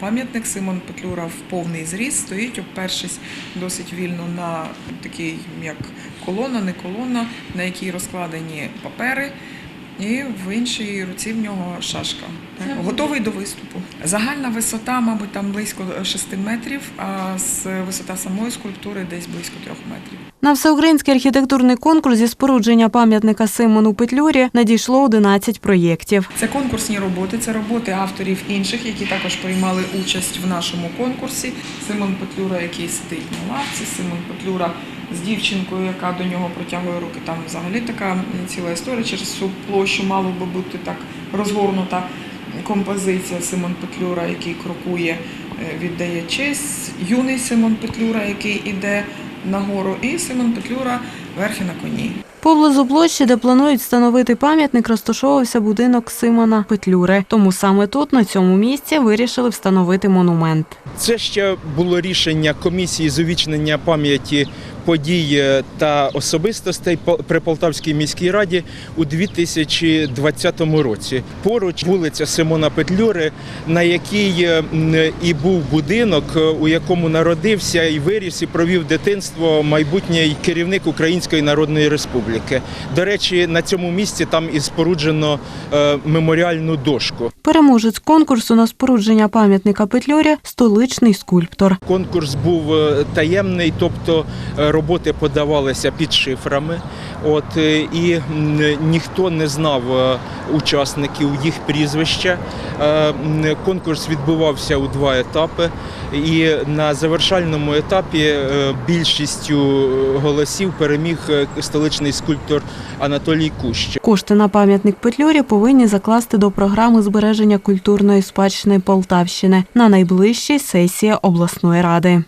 Пам'ятник Симон Петлюра в повний зріст стоїть, обпершись досить вільно на такий як колона, не колона, на якій розкладені папери. І в іншій руці в нього шашка. Так, готовий до виступу. Загальна висота, мабуть, там близько 6 метрів, а з висота самої скульптури десь близько 3 метрів. На всеукраїнський архітектурний конкурс зі спорудження пам'ятника Симону Петлюрі надійшло 11 проєктів. Це конкурсні роботи, це роботи авторів інших, які також приймали участь в нашому конкурсі. Симон Петлюра, який сидить на лавці, Симон Петлюра з дівчинкою, яка до нього протягує руки. Там взагалі така ціла історія. Через цю площу мало би бути так розгорнута композиція Симон Петлюра, який крокує, е, віддає честь. Юний Симон Петлюра, який іде нагору, і Симон Петлюра верхи на коні. Поблизу площі, де планують встановити пам'ятник, розташовувався будинок Симона Петлюри. Тому саме тут, на цьому місці, вирішили встановити монумент. Це ще було рішення комісії з увічнення пам'яті подій та особистостей при Полтавській міській раді у 2020 році. Поруч вулиця Симона Петлюри, на якій е, і був будинок, е, у якому народився і виріс, і провів дитинство майбутній керівник Української Народної Республіки. До речі, на цьому місці там і споруджено е, меморіальну дошку. Переможець конкурсу на спорудження пам'ятника Петлюрі – столичний скульптор. Конкурс був таємний, тобто роботи подавалися під шифрами. От е, і ніхто не знав е, учасників їх прізвища. Е, Конкурс відбувався у два етапи, і на завершальному етапі більшістю голосів переміг столичний скульптор Анатолій Кущ. Кошти на пам'ятник Петлюрі повинні закласти до програми збереження культурної спадщини Полтавщини на найближчій сесії обласної ради.